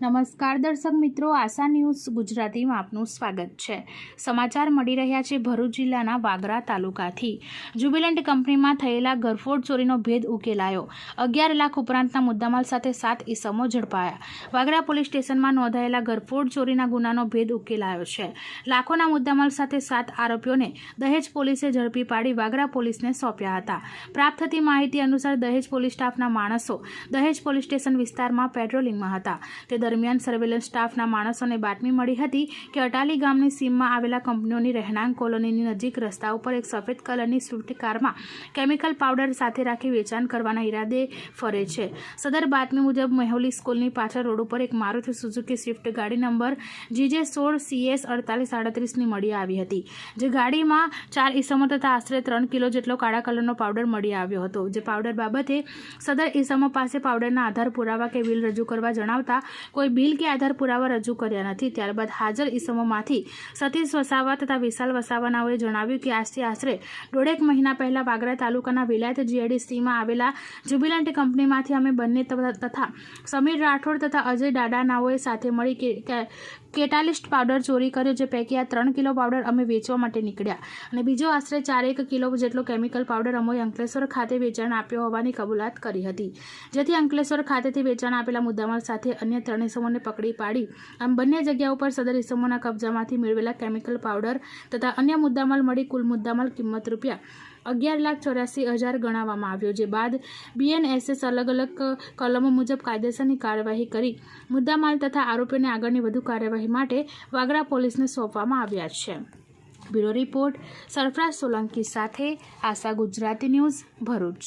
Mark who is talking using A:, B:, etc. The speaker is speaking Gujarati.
A: નમસ્કાર દર્શક મિત્રો, આશા ન્યૂઝ ગુજરાતીમાં આપનું સ્વાગત છે. સમાચાર મળી રહ્યા છે ભરૂચ જિલ્લાના વાગરા તાલુકાથી. જ્યુબિલન્ટ કંપનીમાં થયેલા ગરફોડ ચોરીનો ભેદ ઉકેલાયો. અગિયાર લાખ ઉપરાંતના મુદ્દામાલ સાથે સાત ઈસમો ઝડપાયા. વાગરા પોલીસ સ્ટેશનમાં નોંધાયેલા ગરફોડ ચોરીના ગુનાનો ભેદ ઉકેલાયો છે. લાખોના મુદ્દામાલ સાથે સાત આરોપીઓને દહેજ પોલીસે ઝડપી પાડી વાગરા પોલીસને સોંપ્યા હતા. પ્રાપ્ત થતી માહિતી અનુસાર દહેજ પોલીસ સ્ટાફના માણસો દહેજ પોલીસ સ્ટેશન વિસ્તારમાં પેટ્રોલિંગમાં હતા. તે દરમિયાન સર્વેલન્સ સ્ટાફના માણસોને બાતમી મળી હતી કે અટાલી ગામની સીમમાં આવેલા કંપનીઓની રહેણાંક કોલોનીની નજીક રસ્તા ઉપર એક સફેદ કલરની સ્વિફ્ટ કારમાં કેમિકલ પાવડર સાથે રાખી વેચાણ કરવાના ઈરાદે ફરે છે. સદર બાતમી મુજબ મેહોલી સ્કૂલની પાછળ રોડ ઉપર એક મારુતિ સુઝુકી સ્વિફ્ટ ગાડી નંબર જીજે સોળ સીએસ અડતાલીસ આડત્રીસની મળી આવી હતી, જે ગાડીમાં ચાર ઈસમો તથા આશરે ત્રણ કિલો જેટલો કાળા કલરનો પાવડર મળી આવ્યો હતો. જે પાવડર બાબતે સદર ઈસમો પાસે પાવડરના આધાર પુરાવા કે બિલ રજૂ કરવા જણાવતા કોઈ બિલ કે આધાર પુરાવા રજૂ કર્યા નથી. ત્યારબાદ હાજર ઈસમોમાંથી સતીશ વસાવા તથા વિશાલ વસાવાનાઓએ જણાવ્યું કે આજથી આશરે દોઢેક મહિના પહેલાં વાગરા તાલુકાના વિલાયત જીએડીસીમાં આવેલા જ્યુબિલન્ટ કંપનીમાંથી અમે બંને તથા સમીર રાઠોડ તથા અજય દાડાનાઓએ સાથે મળી કેટાલિસ્ટ પાવડર ચોરી કર્યો જે પૈકી આ ત્રણ કિલો પાવડર અમે વેચવા માટે નીકળ્યા. અને બીજો આશરે ચારેક કિલો જેટલો કેમિકલ પાવડર અમોએ અંકલેશ્વર ખાતે વેચાણ આપ્યો હોવાની કબૂલાત કરી હતી. જેથી અંકલેશ્વર ખાતેથી વેચાણ આપેલા મુદ્દામાલ સાથે અન્ય ત્રણ ઇસમોને પકડી પાડી. આમ બંને જગ્યા ઉપર સદર ઇસમોના કબજામાંથી મેળવેલા કેમિકલ પાવડર તથા અન્ય મુદ્દામાલ મળી કુલ મુદ્દામાલ કિંમત રૂપિયા અગિયાર લાખ ચોર્યાસી હજાર ગણાવવામાં આવ્યો, જે બાદ બીએનએસએસ અલગ અલગ કલમો મુજબ કાયદેસરની કાર્યવાહી કરી. મુદ્દામાલ તથા આરોપીઓને આગળની વધુ કાર્યવાહી માટે વાગરા પોલીસને સોંપવામાં આવ્યા છે. બ્યુરો રિપોર્ટ સરફરાજ સોલંકી સાથે આશા ગુજરાતી ન્યૂઝ ભરૂચ.